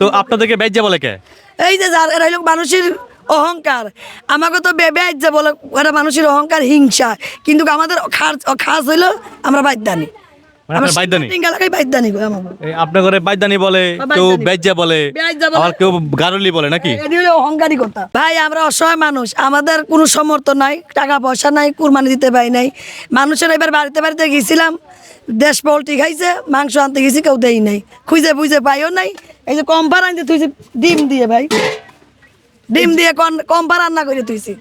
তো আপনাদেরকে ব্যাজ্যা বলে কে? এই যে যার এরা হলো মানুষের অহংকার। আমাকে তো বেবেজ যে বলে এরা মানুষের অহংকার হিংসা। কিন্তু আমাদের খাস খাস হইল আমরা বাদ্যানি মানে আপনার বাইদানি ঘরে বাইদানি বলে কেউ ব্যাজ্যা বলে। আবার কেউ গারলি বলে নাকি? অহংকারী কথা ভাই আমরা অসহায় মানুষ। আমাদের কোনো সমর্থন নাই টাকা পয়সা নাই কুরবানি দিতে পারি নাই। মানুষের এবার বাড়িতে বাড়িতে গেছিলাম দেশ পোলট্রি খাইছে মাংস আনতে গেছি কেউ দেই নাই। খুঁজে বুঝে পাইও নাই এই যে কম্পার আনতে তুইছি ডিম দিয়ে ভাই। ডিম দিয়ে কম্পার রান্না করে তুইছি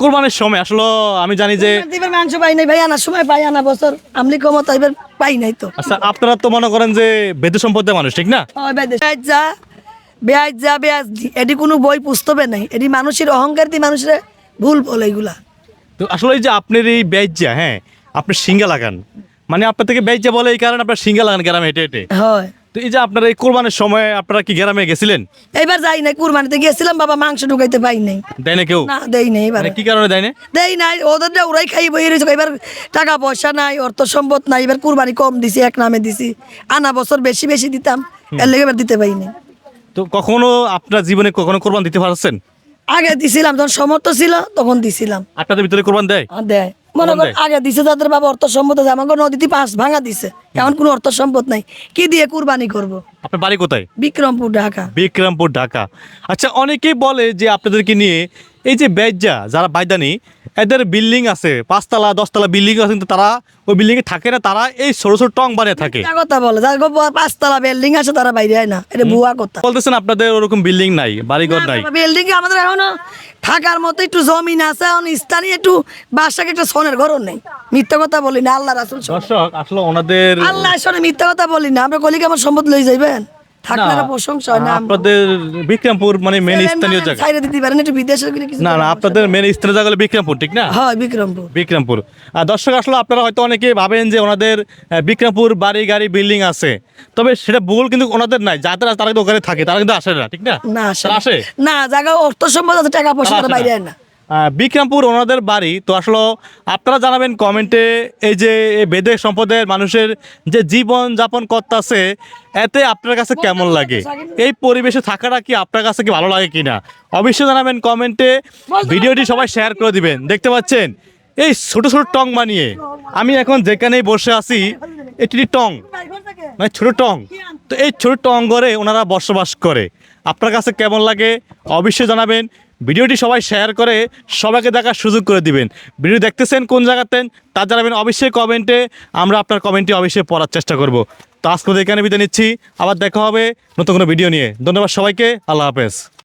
কোরবানির সময় আসলে আমি জানি যে এবার মাংস পাই নাই ভাই আনার সময় পাই আনা বছর। আমলি কমত এবার পাই নাই তো। আচ্ছা আপনারা তো মনে করেন যে বেদু সম্পদের মানুষ ঠিক না? যা বেয়াজ যা বেয়াজ দি। এটি কোনো বই পুস্তবে নাই। এটি মানুষের অহংকার দিয়ে মানুষের ভুল বলে এগুলা। তো আসলে এই যে আপনার এই ব্যাজ্যা হ্যাঁ আপনি সিঙ্গা লাগান। মানে আপনার থেকে ব্যাজ্যা বলে এই কারণে আপনার সিঙ্গা লাগান গ্রামে হেঁটে হেঁটে। হয়। তো এই যে আপনার এই কোরবানির সময় আপনারা কি গ্রামে গেছিলেন? এইবার যাই নাই কুরবানিতে বাবা মাংস ঢুকাইতে পাই নাই। দেয় না কেউ? না দেই নাই এবার। মানে কি কারণে দেয় না দেই নাই ওদের ওরাই খাই বই রয়েছে এবার টাকা পয়সা নাই অর্থ সম্পদ নাই এবার কুরবানি কম দিছি এক নামে দিছি। আনা বছর বেশি বেশি দিতাম এর লেগে এবার দিতে পাই নাই। তো কখনো আপনার জীবনে কখনো কোরবান দিতে পারছেন? আগে দিছিলাম যখন সমর্থ ছিল তখন দিছিলাম। আপনাদের ভিতরে কোরবান দেয়? দেয়। মনে কখন কর আগে দিছে তাদের বাবা অর্থ সম্পদ আছে আমাকে নদীতে পাঁচ ভাঙা দিছে। এমন কোনো অর্থ সম্পদ নাই। কি দিয়ে কুরবানি করব? আপনার বাড়ি কোথায়? বিক্রমপুর ঢাকা। বিক্রমপুর ঢাকা। আচ্ছা অনেকেই বলে যে আপনাদেরকে নিয়ে এই যে বেজ্জা যারা বাইদানি এদের বিল্ডিং আছে পাঁচতলা দশতলা বিল্ডিং আছে কিন্তু তারা ওই বিল্ডিং এ থাকে না তারা এই ছোট ছোট টং বানিয়ে থাকে। মিথ্যা কথা বলে যার গো পাঁচতলা বিল্ডিং আছে তারা বাইরে হয় না। এটা ভুয়া কথা। বলতেছেন আপনাদের ওরকম বিল্ডিং নাই বাড়িঘর নাই। বিল্ডিং আমাদের এখনও থাকার মতো একটু জমিন আছে স্থানীয় একটু বাসাকে একটা সোনের ঘরও নেই। মিথ্যা কথা বলি না আল্লাহ রাসুল দর্শক আসলে ওনাদের আল্লাহ মিথ্যা কথা বলি না। আমরা কলিকে আমার সম্পদ লই যাইবেন? থাকলে প্রশংসা হয় না আপনাদের বিক্রমপুর মানে মেন স্থানীয় জায়গা। সাইডে দিতে পারেন একটু বিদেশে কিছু না না আপনাদের মেন স্থানীয় জায়গা হলো বিক্রমপুর ঠিক না? হয় বিক্রমপুর। বিক্রমপুর। আর দর্শক আসলে আপনারা হয়তো অনেকে ভাবেন যে ওনাদের বিক্রমপুর বাড়ি গাড়ি বিল্ডিং আছে। তবে সেটা ভুল কিন্তু ওনাদের নাই। যাদের তারা কিন্তু ওখানে থাকে তারা কিন্তু আসে না ঠিক না? না আসে না। জায়গা অর্থ সম্পদ আছে টাকা পয়সা বাইরে না। বিক্রমপুর ওনাদের বাড়ি। তো আসলে আপনারা জানাবেন কমেন্টে এই যে বেদে সম্পদের মানুষের যে জীবন যাপন করতেছে, এতে আপনার কাছে কেমন লাগে? এই পরিবেশে থাকাটা কি আপনার কাছে কি ভালো লাগে কিনা? অবশ্যই জানাবেন কমেন্টে। ভিডিওটি সবাই শেয়ার করে দিবেন। দেখতে পাচ্ছেন? এই ছোট ছোট টং বানিয়ে। আমি এখন যেখানেই বসে আছি, এটি টং। মানে ছোট টং। তো এই ছোট টং ঘরে ওনারা বসবাস করে। আপনার কাছে কেমন লাগে? অবশ্যই জানাবেন। ভিডিওটি সবাই শেয়ার করে সবাইকে দেখার সুযোগ করে দিবেন। ভিডিও দেখতেছেন, কোন জায়গাতেন, তা জানাবেন অবশ্যই কমেন্টে। আমরা আপনার কমেন্টটি অবশ্যই পড়ার চেষ্টা করব। তো আজকে এখানে বিদায় নিচ্ছি। আবার দেখা হবে নতুন কোনো ভিডিও নিয়ে। ধন্যবাদ সবাইকে। আল্লাহ হাফেজ।